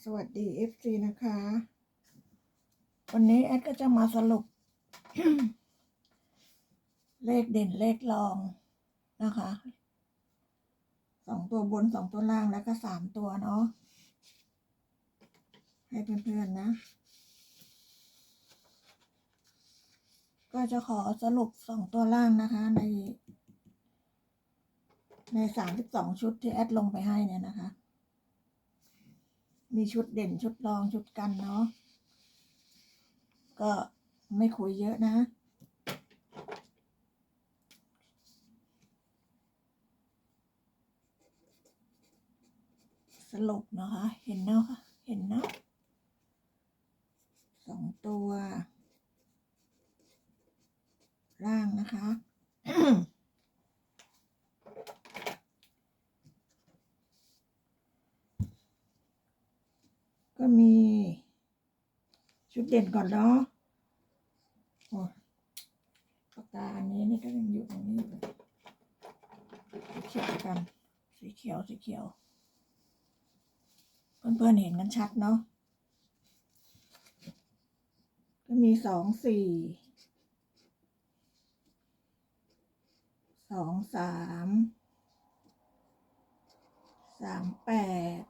สวัสดี FC นะคะ วันนี้แอดก็จะมาสรุป เลขเด่นเลขรองนะคะสองตัวบนสองตัวล่างแล้วก็สามตัวเนาะให้เพื่อนๆนะ ก็จะขอสรุปสองตัวล่างนะคะใน ในสามสิบสองชุดที่แอดลงไปให้เนี่ยนะคะ มีชุดเด่นชุดรองชุดกันเนาะ ก็ไม่คุยเยอะนะสรุปนะคะ เห็นเนาะค่ะเห็นเนาะสองตัว ล่างนะคะ ก็มีชุด เด่นก่อนเนาะโอ้ปากกาอันนี้นี่ก็ยังอยู่ตรงนี้อยู่เลยสีเขียวกัน สีเขียว สีเขียว เพื่อนๆเห็นกันชัดเนาะ ก็มีสองสี่ สองสาม สามแปด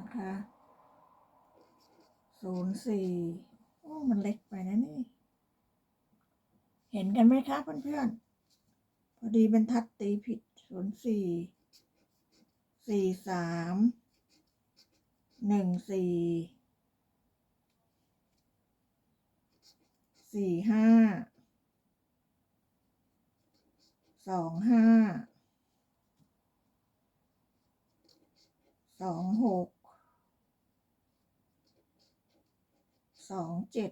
นะคะ ศูนย์สี่โอ้ มันเล็กไปนะนี่ เห็นกันไหมคะเพื่อนๆ พอดีเป็นทัดตีผิดศูนย์สี่สี่สามหนึ่งสี่สี่ห้าสองห้าสองหก สองเจ็ด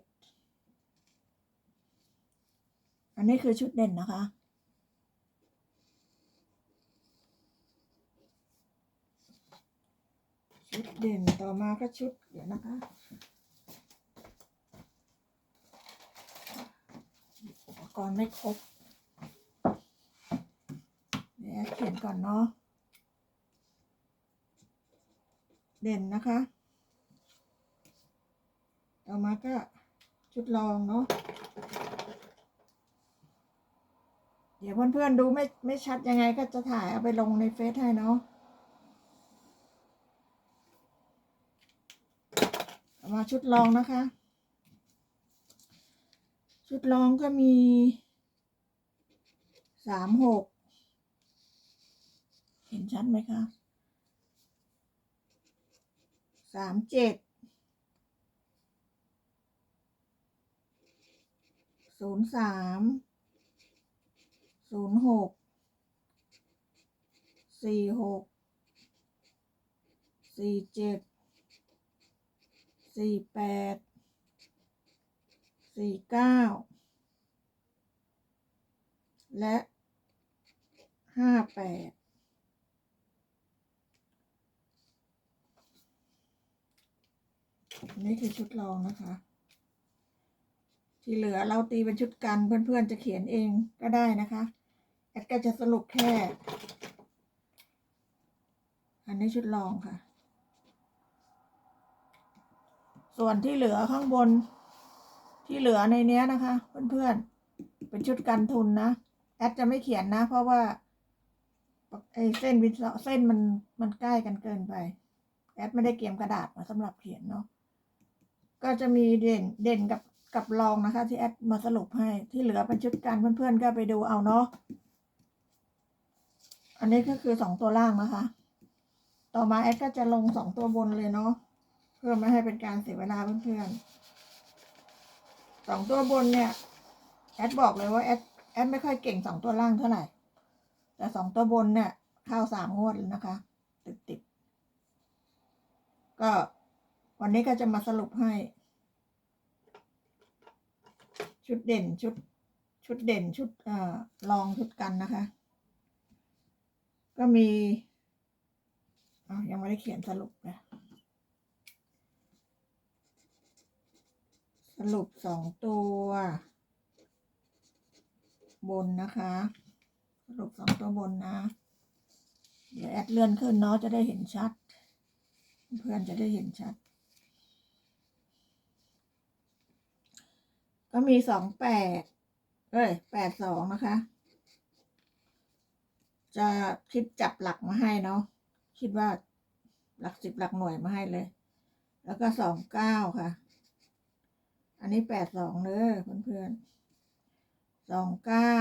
อันนี้คือชุดเด่นนะคะ ชุดเด่นต่อมาก็ชุดเดี๋ยวนะคะอุปกรณ์ไม่ครบเดี๋ยวเขียนก่อนเนาะเด่นนะคะ ต่อมาก็ชุดรองเนาะ เดี๋ยวเพื่อนๆดูไม่ไม่ชัดยังไงก็จะถ่ายเอาไปลงในเฟซให้เนาะมาชุดรองนะคะ ชุดรองก็มีสามหกเห็นชัดไหมคะสามเจ็ด ศูนย์สามศูนย์หกสี่หกสี่เจ็ดสี่แปดสี่เก้าและห้าแปดนนี้คือชุดรองนะคะ ที่เหลือเราตีเป็นชุดกันเพื่อนๆจะเขียนเองก็ได้นะคะแอดก็จะสรุปแค่ อันนี้ชุดรองค่ะ ส่วนที่เหลือข้างบนที่เหลือในเนี้ยนะคะ เพื่อนๆเป็นชุดกันทุนนะแอดจะไม่เขียนนะ เพราะว่าไอ้เส้นวินเส้นมันมันใกล้กันเกินไป แอดไม่ได้เกียมกระดาษมาสำหรับเขียนเนาะก็จะมีเด่นเด่นกับ กับรองนะคะ ที่แอดมาสรุปให้ที่เหลือเป็นชุดกันเพื่อนๆก็ไปดูเอาเนาะอันนี้ก็คือสองตัวล่างนะคะ ต่อมาแอดก็จะลงสองตัวบนเลยเนาะเพื่อไม่ให้เป็นการเสียเวลาเพื่อนๆสองตัวบนเนี่ยแอดบอกเลยว่าแอดแอดไม่ค่อยเก่งสองตัวล่างเท่าไหร่ แต่สองตัวบนเนี่ยเข้าสามงวดแล้วนะคะ ติดติดๆก็วันนี้ก็จะมาสรุปให้ ชุดเด่นชุด ชุดเด่นชุดเอ่อรองชุดกันนะคะ ก็มีอ้าวยังไม่ได้เขียนสรุปนะสรุปสองตัว บนนะคะ สรุปสองตัวบนนะ เดี๋ยวแอดเลื่อนขึ้นเนาะจะได้เห็นชัด เพื่อนจะได้เห็นชัด ก็มีสองแปดเอ้ยแปดสองนะคะ จะคิดจับหลักมาให้เนาะคิดว่าหลักสิบหลักหน่วยมาให้เลย แล้วก็สองเก้าค่ะ อันนี้แปดสองเด้อเพื่อนๆสองเก้า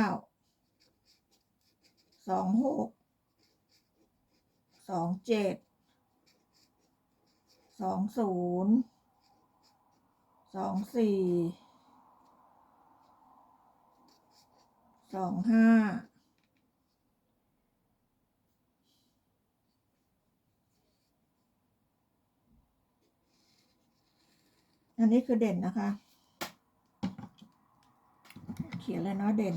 สองหกสองเจ็ดสองศูนย์สองสี่ สองห้าอันนี้คือเด่นนะคะ เขียนเลยเนาะเด่น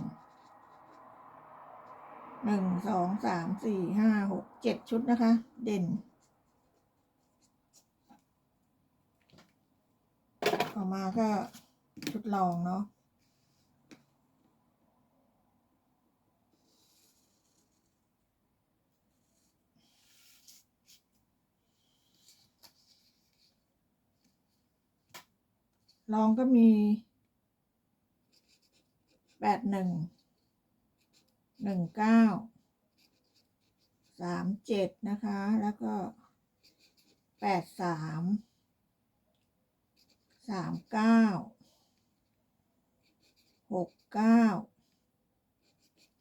หนึ่งสองสามสี่ห้าหกเจ็ดชุดนะคะ เด่นออกมาก็ชุดรองเนาะ รองก็มีแปดหนึ่งหนึ่งเก้าสามเจ็ดนะคะ แล้วก็แปดสามสามเก้าหกเก้า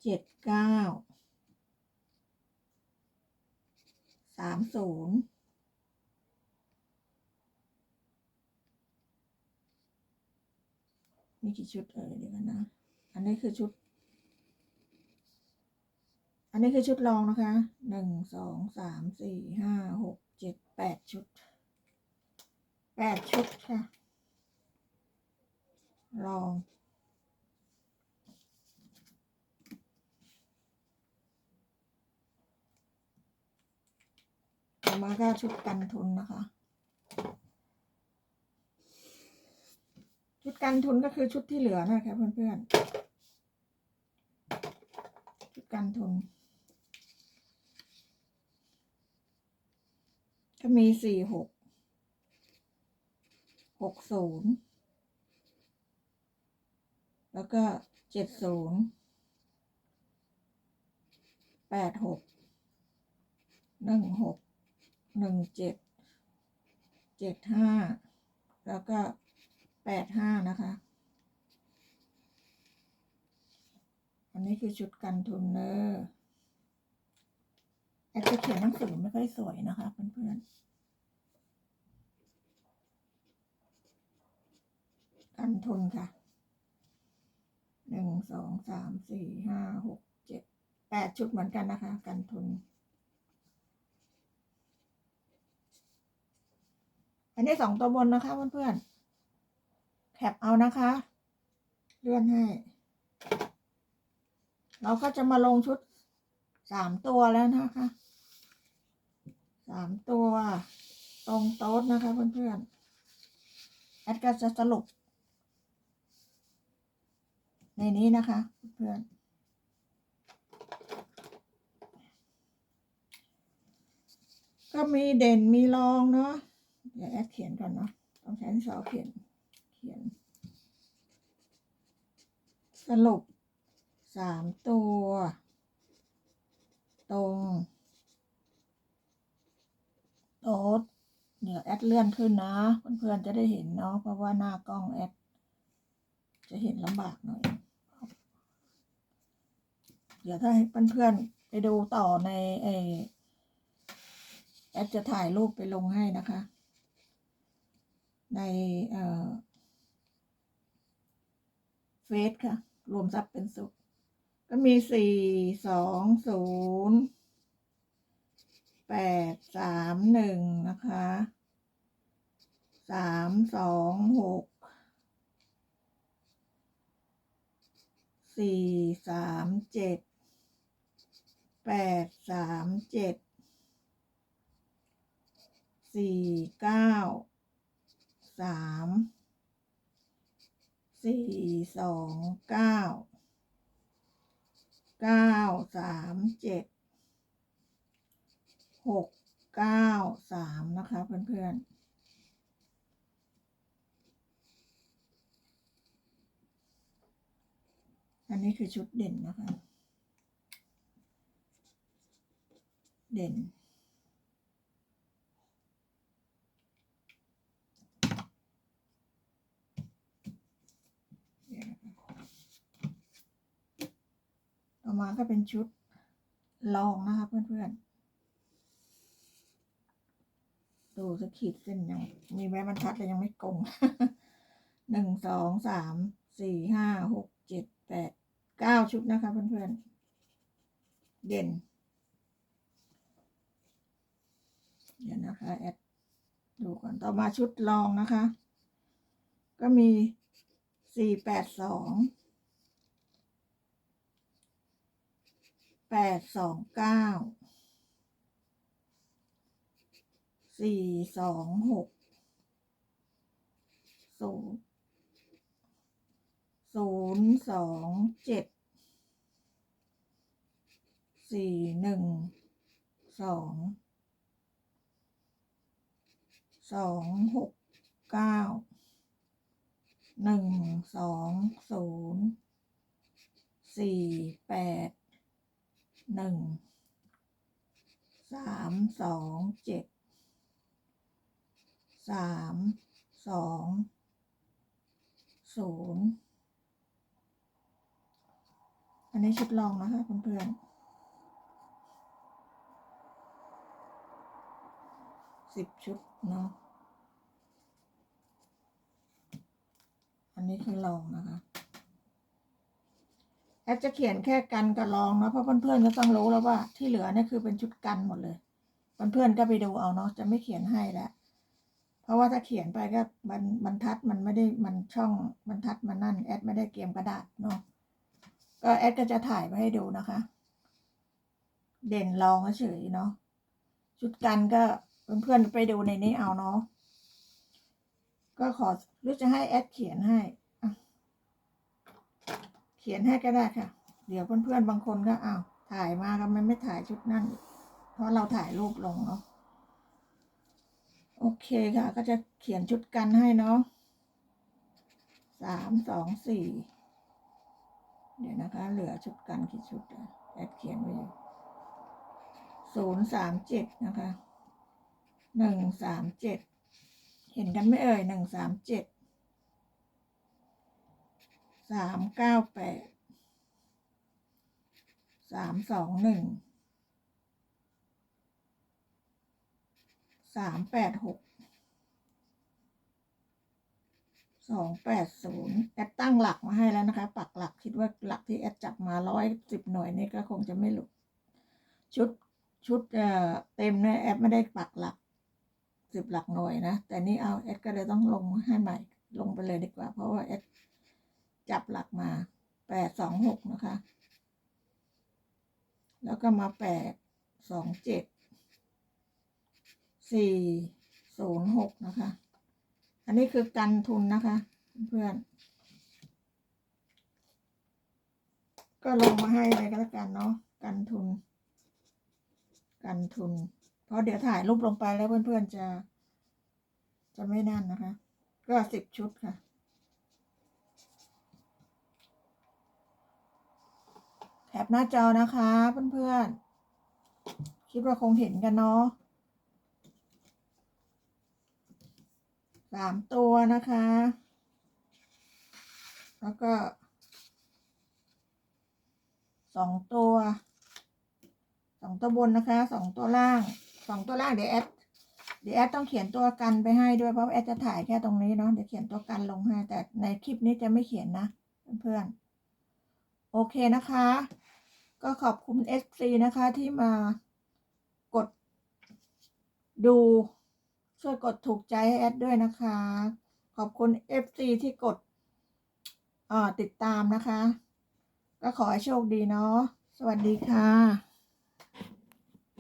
เจ็ดเก้าสามศูนย์ มีกี่ชุดเอ่ยเดี๋ยวกันนะ อันนี้คือชุด อันนี้คือชุดรองนะคะ หนึ่ง สอง สาม สี่ ห้า หก เจ็ด แปดชุด แปดชุดค่ะ รองต่อมาก็ชุดกันทุนนะคะ ชุดกันทุนก็คือชุดที่เหลือนะคะเพื่อนๆ ชุดกันทุน ก็มีสี่หก หกศูนย์ แล้วก็เจ็ดศูนย์ แปดหก หนึ่งหก หนึ่งเจ็ด เจ็ดห้า แล้วก็ แปดห้านะคะ อันนี้คือชุดกันทุนเนอร์แอดจะเขียนหนังสือไม่ค่อยสวยนะคะเพื่อนๆ กันทุนค่ะ หนึ่งสองสามสี่ห้าหกเจ็ดแปดชุดเหมือนกันนะคะ กันทุนอันนี้สองตัวบนนะคะเพื่อนๆ แคปเอานะคะ เลื่อนให้ เราก็จะมาลงชุดสามตัวแล้วนะคะสามตัวตรงโต๊ดนะคะเพื่อนๆแอดก็จะสรุป ในนี้นะคะเพื่อนก็มีเด่นมีรองเนาะเดี๋ยวแอดเขียนก่อนเนาะต้องใช้สอเขียน ขียน สรุปสามตัว ตรงโต๊ดเดี๋ยวแอดเลื่อนขึ้นนะเพื่อนๆจะได้เห็นเนาะเพราะว่าหน้ากล้องแอด จะเห็นลำบากหน่อย เดี๋ยวถ้าให้เพื่อนๆไปดูต่อในเอแอดจะถ่ายรูปไปลงให้นะคะ ในเอ่อ เฟซค่ะ รวมทรัพย์เป็นสุข ก็มีสี่สองศูนย์แปดสามหนึ่งนะคะสามสองหกสี่สามเจ็ดแปดสามเจ็ดสี่เก้าสาม สี่สองเก้าเก้าสามเจ็ดหกเก้าสามนะคะเพื่อนๆอันนี้คือชุดเด่นนะคะ เด่น เดี๋ยวนะคะต่อ มาก็เป็นชุดลองนะคะเพื่อนๆ ดูสกขีดเส้นยังมีแม้บรรทัดเลยยังไม่กงหนึ่งสองสามสี่ห้าหกเจ็ดแปดเก้าชุดนะคะเพื่อนๆ เด่น เดี๋ยวนะคะแอดดูก่อนต่อมาชุดลองนะคะ ก็มีสี่แปดสอง แปดสองเก้าสี่สองหกศูนย์ศูนย์สองเจ็ดสี่หนึ่งสองสองหกเก้าหนึ่งสองศูนย์สี่แปด หนึ่งสามสองเจ็ดสามสองศูนย์อันนี้ชุดลองนะคะเพื่อนๆสิบชุดเนาะอันนี้คือลองนะคะ แอปจะเขียนแค่กันกับลองเนาะเพราะเพื่อนๆก็ต้องรู้แล้วว่าที่เหลือเนี่ยคือเป็นชุดกันหมดเลยเพื่อนๆก็ไปดูเอาเนาะจะไม่เขียนให้แล้วเพราะว่าถ้าเขียนไปก็บรรบรรทัดมันไม่ได้มันช่องบรรทัดมันนั่นแอดไม่ได้เกมกระดาษเนาะก็แอดก็จะถ่ายไปให้ดูนะคะ เด่นลองเฉยเนาะชุดกันก็เพื่อนๆไปดูในนี้เอาเนาะก็ขอหรือจะให้แอดเขียนให้ เขียนให้ก็ได้ค่ะ เดี๋ยวเพื่อนๆบางคนก็อ้าวถ่ายมาก็มันไม่ถ่ายชุดนั่น เพราะเราถ่ายรูปลงเนาะโอเคค่ะ ก็จะเขียนชุดกันให้เนาะสามสองสี่เดี๋ยวนะคะ เหลือชุดกันกี่ชุดอแอดเขียนไว้อยู่ศูนย์สามเจ็ดนะคะหนึ่งสามเจ็ดเห็นกันไหม่เอ่ยหนึ่งสามเจ็ด สามเก้าแปดสามสองหนึ่งสามแปดหกสองแปดศูนย์แอดตั้งหลักมาให้แล้วนะคะ ปักหลักคิดว่าหลักที่แอดจับมาร้อยสิบหน่วยนี่ก็คงจะไม่หลุด ชุดชุดเอ่อเต็มเนี่ยแอดไม่ได้ปักหลักสิบหลักหน่วยนะ แต่นี่เอาเอสก็เลยต้องลงให้ใหม่ลงไปเลยดีกว่า เพราะว่าเอส จับหลักมาแปดสองหกนะคะ แล้วก็มาแปดสองเจ็ดสี่ศูนย์หกนะคะ อันนี้คือกันทุนนะคะ เพื่อนก็ลงมาให้เลยก็แล้วกันเนาะกันทุน กันทุน เพราะเดี๋ยวถ่ายรูปลงไปแล้วเพื่อนๆจะ จะไม่นั่นนะคะ ก็สิบชุดค่ะ แถบหน้าจอนะคะเพื่อนๆ คิดว่าคงเห็นกันเนาะสามตัวนะคะ แล้วก็สองตัวสองตัวบนนะคะสองตัวล่างสองตัวล่างเดี๋ยวแอดเดี๋ยวแอดต้องเขียนตัวกันไปให้ด้วยเพราะแอดจะถ่ายแค่ตรงนี้เนาะเดี๋ยวเขียนตัวกันลงให้แต่ในคลิปนี้จะไม่เขียนนะเพื่อนๆโอเคนะคะ ก็ขอบคุณ FC นะคะที่มากดดูช่วยกดถูกใจให้แอดด้วยนะคะ ขอบคุณ FC ที่กดติดตามนะคะ ก็ขอให้โชคดีเนาะสวัสดีค่ะ